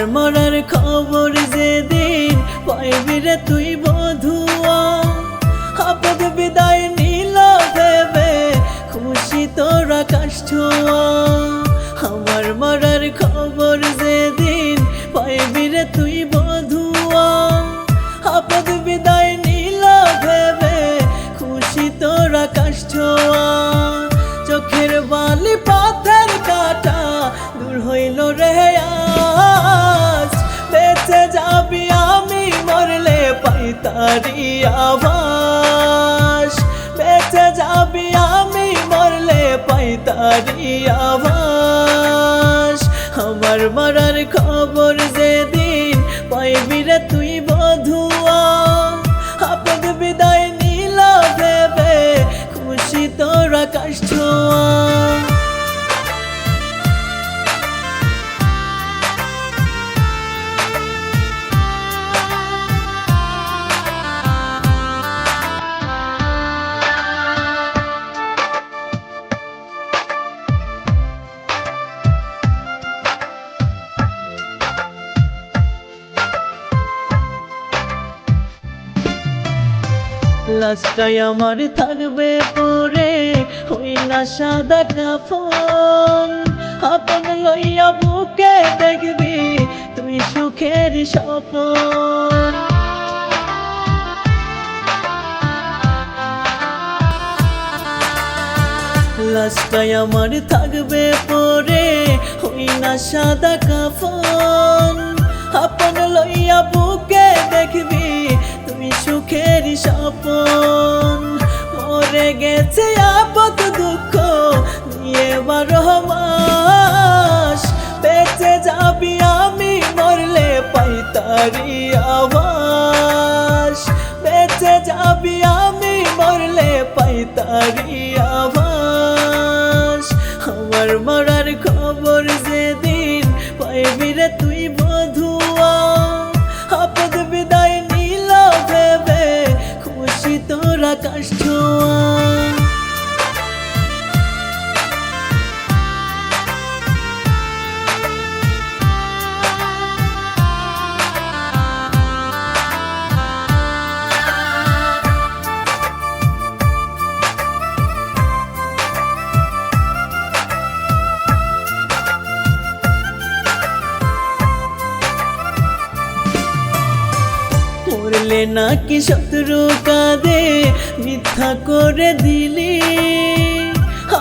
আমার মরার খবর যে দিন পাইবি রে তুই বধুয়া। আপদ বিদায় নীল দেবে খুশি তোর আকাশ ছোঁয়া। আমার মরার খবর যে দিন পাইবি রে তুই বধুয়া। আপদ বিদায় নীল দেবে খুশি তোর আকাশ তারি আভাস। বেঁচে যাবি আমি, মরলে পাই তারি আভাস। আমার মরার খবর যেদিন পাইবি রে তুই বধুয়া লাস্টাই আমার থাকবে পরে না সাদা কাফন আপন লইয়া বুকে দেখবি, তুই সুখের স্বপন। লাস্টাই আমার থাকবে পরে হই না সাদা কাফন আপন লইয়া বুকে দেখবি সুখের স্বপন। মরে গেছে আপদ দুঃখ, নিয়ে বারো মাস। বেঁচে যাবি আমি, মরলে পাই তারি আবাস বেঁচে যাবি আমি, মরলে পাই তারি আবাস আমার মরার খবর যেদিন পাইবি রে তুই বধুয়া মরলে নাকি শত্রু কাঁদে মিথ্যা করে দিলি।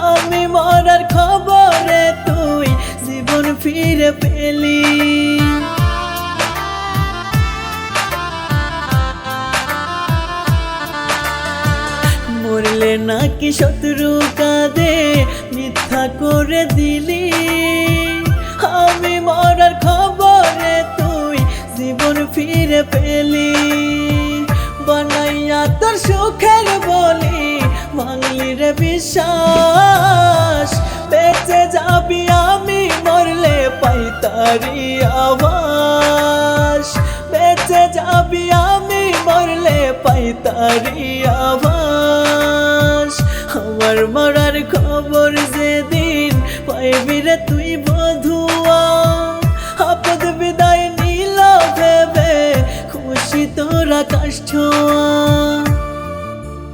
আমি মরার খবরে তুই জীবন ফিরে পেলি। মরলে নাকি শত্রু কাঁদে মিথ্যা করে দিলি। আমি মরার খবরে তুই জীবন ফিরে পেলি। সুখের বলি ভাঙলি বিশ্বাস, বেঁচে যাবি আমি, মরলে পাই তারি আবাস বেঁচে যাবি আমি, মরলে পাই তারি আবাস আমার মরার খবর যেদিন পাইবি রে তুই, বধুয়া আপদ বিদায় নীল ভেবে, খুশি তোর ছোঁয়া